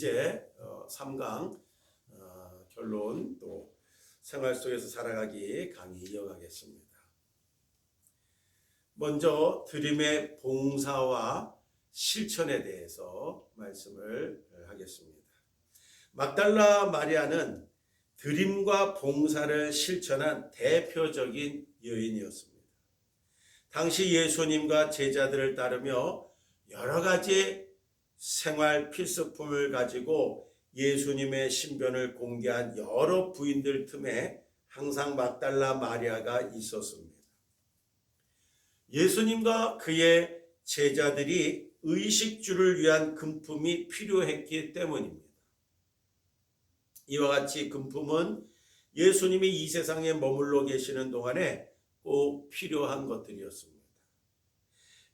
이제 3강 결론 또 생활 속에서 살아가기 강의 이어가겠습니다. 먼저 드림의 봉사와 실천에 대해서 말씀을 하겠습니다. 막달라 마리아는 드림과 봉사를 실천한 대표적인 여인이었습니다. 당시 예수님과 제자들을 따르며 여러 가지 생활 필수품을 가지고 예수님의 신변을 공개한 여러 부인들 틈에 항상 막달라 마리아가 있었습니다. 예수님과 그의 제자들이 의식주를 위한 금품이 필요했기 때문입니다. 이와 같이 금품은 예수님이 이 세상에 머물러 계시는 동안에 꼭 필요한 것들이었습니다.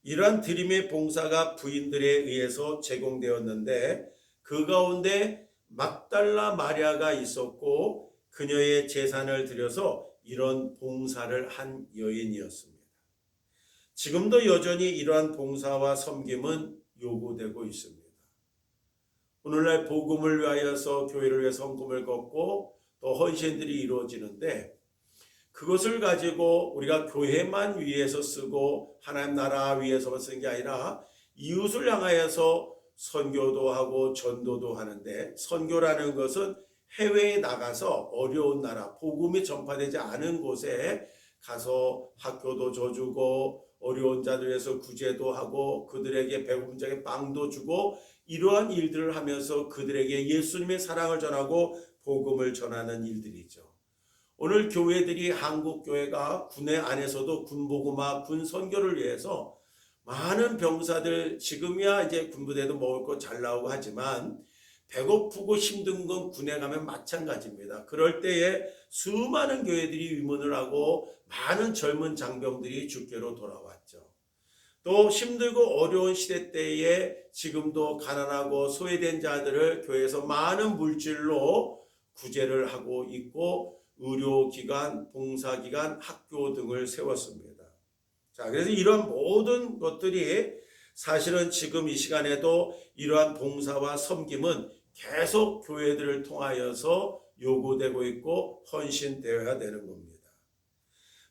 이러한 드림의 봉사가 부인들에 의해서 제공되었는데 그 가운데 막달라 마리아가 있었고 그녀의 재산을 들여서 이런 봉사를 한 여인이었습니다. 지금도 여전히 이러한 봉사와 섬김은 요구되고 있습니다. 오늘날 복음을 위하여서 교회를 위해 성금을 걷고 또 헌신들이 이루어지는데 그것을 가지고 우리가 교회만 위해서 쓰고 하나님 나라 위해서만 쓰는 게 아니라 이웃을 향하여서 선교도 하고 전도도 하는데 선교라는 것은 해외에 나가서 어려운 나라 복음이 전파되지 않은 곳에 가서 학교도 줘주고 어려운 자들 위해서 구제도 하고 그들에게 배고픈 자에게 빵도 주고 이러한 일들을 하면서 그들에게 예수님의 사랑을 전하고 복음을 전하는 일들이죠. 오늘 교회들이 한국 교회가 군의 안에서도 군복음화 군 선교를 위해서 많은 병사들 지금이야 이제 군부대도 먹을 거 잘 나오고 하지만 배고프고 힘든 건 군에 가면 마찬가지입니다. 그럴 때에 수많은 교회들이 위문을 하고 많은 젊은 장병들이 주께로 돌아왔죠. 또 힘들고 어려운 시대 때에 지금도 가난하고 소외된 자들을 교회에서 많은 물질로 구제를 하고 있고 의료기관, 봉사기관, 학교 등을 세웠습니다. 자, 그래서 이런 모든 것들이 사실은 지금 이 시간에도 이러한 봉사와 섬김은 계속 교회들을 통하여서 요구되고 있고 헌신되어야 되는 겁니다.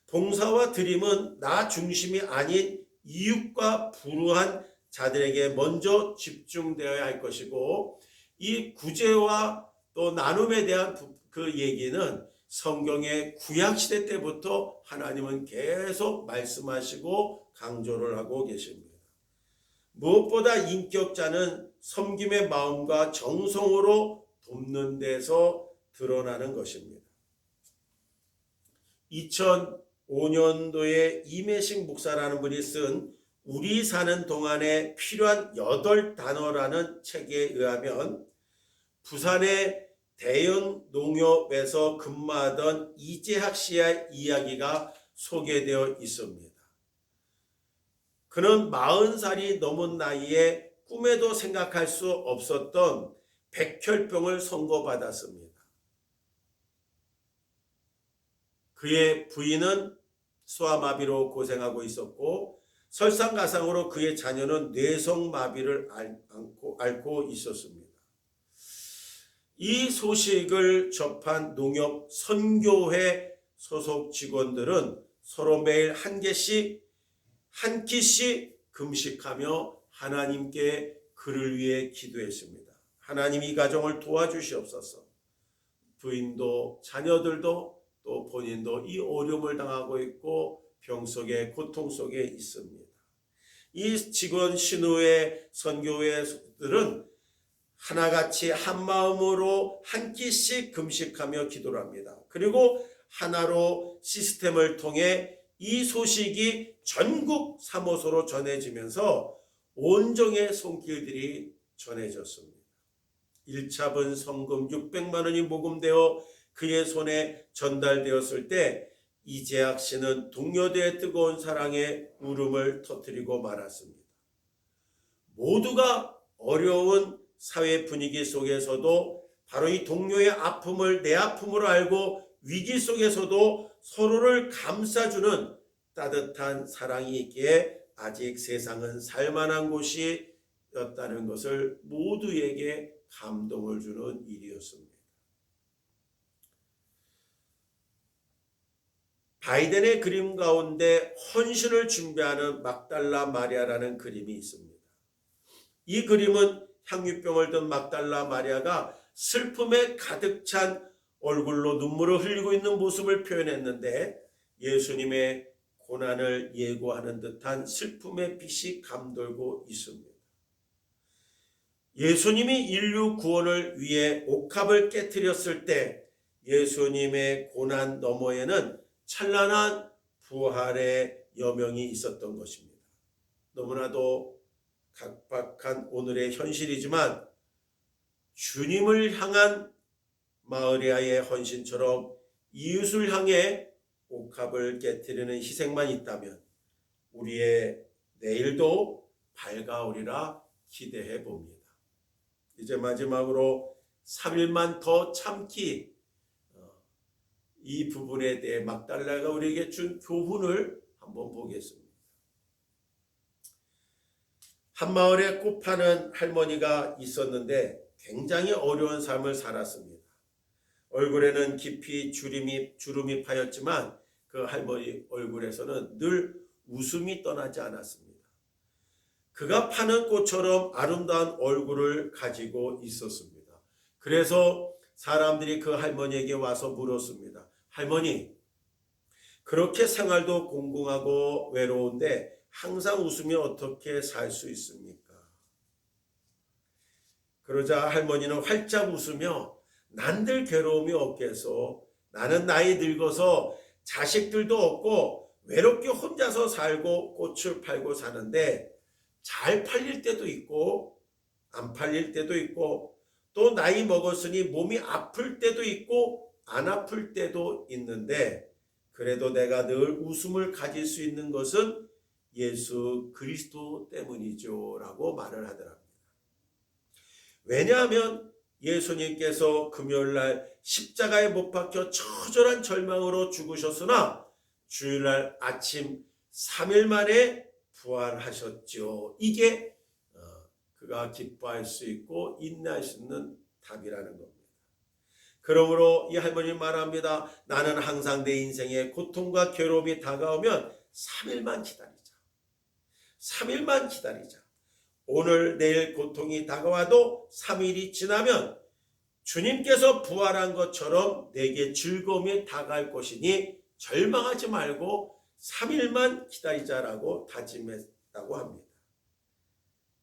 봉사와 드림은 나 중심이 아닌 이웃과 불우한 자들에게 먼저 집중되어야 할 것이고 이 구제와 또 나눔에 대한 그 얘기는 성경의 구약 시대 때부터 하나님은 계속 말씀하시고 강조를 하고 계십니다. 무엇보다 인격자는 섬김의 마음과 정성으로 돕는 데서 드러나는 것입니다. 2005년도에 이매식 목사라는 분이 쓴 우리 사는 동안에 필요한 여덟 단어라는 책에 의하면 부산의 대형 농협에서 근무하던 이재학 씨의 이야기가 소개되어 있습니다. 그는 40살이 넘은 나이에 꿈에도 생각할 수 없었던 백혈병을 선고받았습니다. 그의 부인은 소아마비로 고생하고 있었고 설상가상으로 그의 자녀는 뇌성마비를 앓고, 앓고 있었습니다. 이 소식을 접한 농협 선교회 소속 직원들은 서로 매일 한 개씩 한 끼씩 금식하며 하나님께 그를 위해 기도했습니다. 하나님 이 가정을 도와주시옵소서. 부인도 자녀들도 또 본인도 이 어려움을 당하고 있고 병 속에 고통 속에 있습니다. 이 직원 신우의 선교회들은 하나같이 한 마음으로 한 끼씩 금식하며 기도를 합니다. 그리고 하나로 시스템을 통해 이 소식이 전국 사모소로 전해지면서 온종의 손길들이 전해졌습니다. 1차분 성금 600만 원이 모금되어 그의 손에 전달되었을 때 이재학 씨는 동료들의 뜨거운 사랑에 울음을 터뜨리고 말았습니다. 모두가 어려운 사회 분위기 속에서도 바로 이 동료의 아픔을 내 아픔으로 알고 위기 속에서도 서로를 감싸주는 따뜻한 사랑이 있기에 아직 세상은 살만한 곳이었다는 것을 모두에게 감동을 주는 일이었습니다. 바이든의 그림 가운데 헌신을 준비하는 막달라 마리아라는 그림이 있습니다. 이 그림은 향유병을 든 막달라 마리아가 슬픔에 가득 찬 얼굴로 눈물을 흘리고 있는 모습을 표현했는데 예수님의 고난을 예고하는 듯한 슬픔의 빛이 감돌고 있습니다. 예수님이 인류 구원을 위해 옥합을 깨뜨렸을 때 예수님의 고난 너머에는 찬란한 부활의 여명이 있었던 것입니다. 너무나도 각박한 오늘의 현실이지만 주님을 향한 마으리아의 헌신처럼 이웃을 향해 옥합을 깨뜨리는 희생만 있다면 우리의 내일도 밝아오리라 기대해 봅니다. 이제 마지막으로 3일만 더 참기 어, 이 부분에 대해 막달라가 우리에게 준 교훈을 한번 보겠습니다. 한 마을에 꽃 파는 할머니가 있었는데 굉장히 어려운 삶을 살았습니다. 얼굴에는 깊이 주름이, 주름이 파였지만 그 할머니 얼굴에서는 늘 웃음이 떠나지 않았습니다. 그가 파는 꽃처럼 아름다운 얼굴을 가지고 있었습니다. 그래서 사람들이 그 할머니에게 와서 물었습니다. 할머니, 그렇게 생활도 공공하고 외로운데 항상 웃으며 어떻게 살 수 있습니까? 그러자 할머니는 활짝 웃으며 난들 괴로움이 없겠소. 나는 나이 늙어서 자식들도 없고 외롭게 혼자서 살고 꽃을 팔고 사는데 잘 팔릴 때도 있고 안 팔릴 때도 있고 또 나이 먹었으니 몸이 아플 때도 있고 안 아플 때도 있는데 그래도 내가 늘 웃음을 가질 수 있는 것은 예수 그리스도 때문이죠 라고 말을 하더랍니다. 왜냐하면 예수님께서 금요일날 십자가에 못 박혀 처절한 절망으로 죽으셨으나 주일날 아침 3일 만에 부활하셨죠. 이게 어, 그가 기뻐할 수 있고 인내할 수 있는 답이라는 겁니다. 그러므로 이 할머니 말합니다. 나는 항상 내 인생에 고통과 괴로움이 다가오면 3일만 기다리자. 3일만 기다리자. 오늘 내일 고통이 다가와도 3일이 지나면 주님께서 부활한 것처럼 내게 즐거움이 다가올 것이니 절망하지 말고 3일만 기다리자라고 다짐했다고 합니다.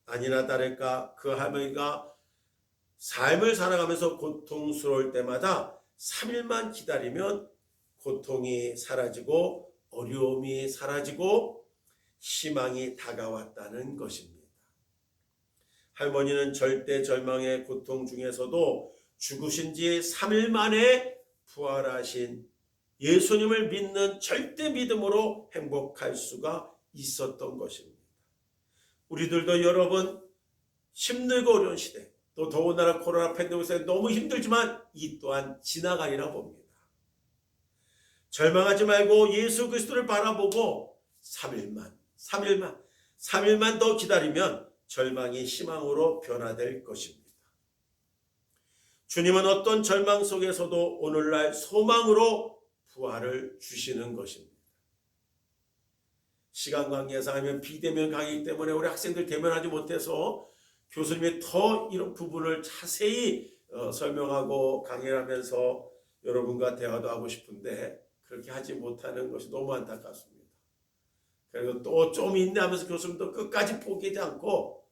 아니나 다를까 그 할머니가 삶을 살아가면서 고통스러울 때마다 3일만 기다리면 고통이 사라지고 어려움이 사라지고 희망이 다가왔다는 것입니다. 할머니는 절대 절망의 고통 중에서도 죽으신 지 3일 만에 부활하신 예수님을 믿는 절대 믿음으로 행복할 수가 있었던 것입니다. 우리들도 여러분 힘들고 어려운 시대 또 더군다나 코로나 팬데믹에 너무 힘들지만 이 또한 지나가리라 봅니다. 절망하지 말고 예수 그리스도를 바라보고 3일만 3일만 3일만 더 기다리면 절망이 희망으로 변화될 것입니다. 주님은 어떤 절망 속에서도 오늘날 소망으로 부활을 주시는 것입니다. 시간 관계상 하면 비대면 강의이기 때문에 우리 학생들 대면하지 못해서 교수님이 더 이런 부분을 자세히 어, 설명하고 강의를 하면서 여러분과 대화도 하고 싶은데 그렇게 하지 못하는 것이 너무 안타깝습니다. 그리고 또 좀 인내하면서 교수님도 끝까지 포기하지 않고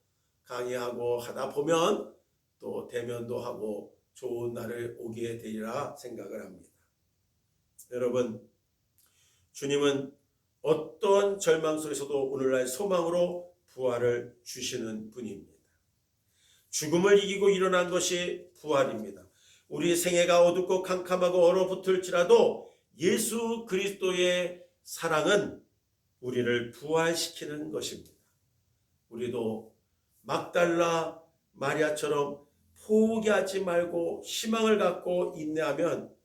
강의하고 하다 보면 또 대면도 하고 좋은 날을 오게 되리라 생각을 합니다. 여러분, 주님은 어떤 절망 속에서도 오늘날 소망으로 부활을 주시는 분입니다. 죽음을 이기고 일어난 것이 부활입니다. 우리 생애가 어둡고 캄캄하고 얼어붙을지라도 예수 그리스도의 사랑은 우리를 부활시키는 것입니다. 우리도 막달라 마리아처럼 포기하지 말고 희망을 갖고 인내하면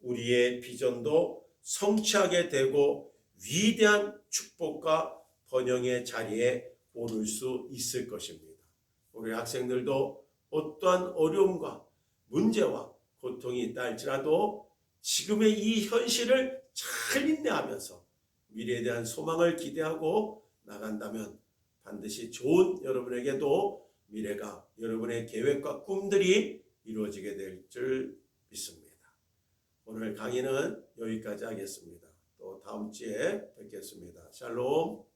우리의 비전도 성취하게 되고 위대한 축복과 번영의 자리에 오를 수 있을 것입니다. 우리 학생들도 어떠한 어려움과 문제와 고통이 있다 할지라도 지금의 이 현실을 잘 인내하면서 미래에 대한 소망을 기대하고 나간다면 반드시 좋은 여러분에게도 미래가 여러분의 계획과 꿈들이 이루어지게 될 줄 믿습니다. 오늘 강의는 여기까지 하겠습니다. 또 다음 주에 뵙겠습니다. 샬롬.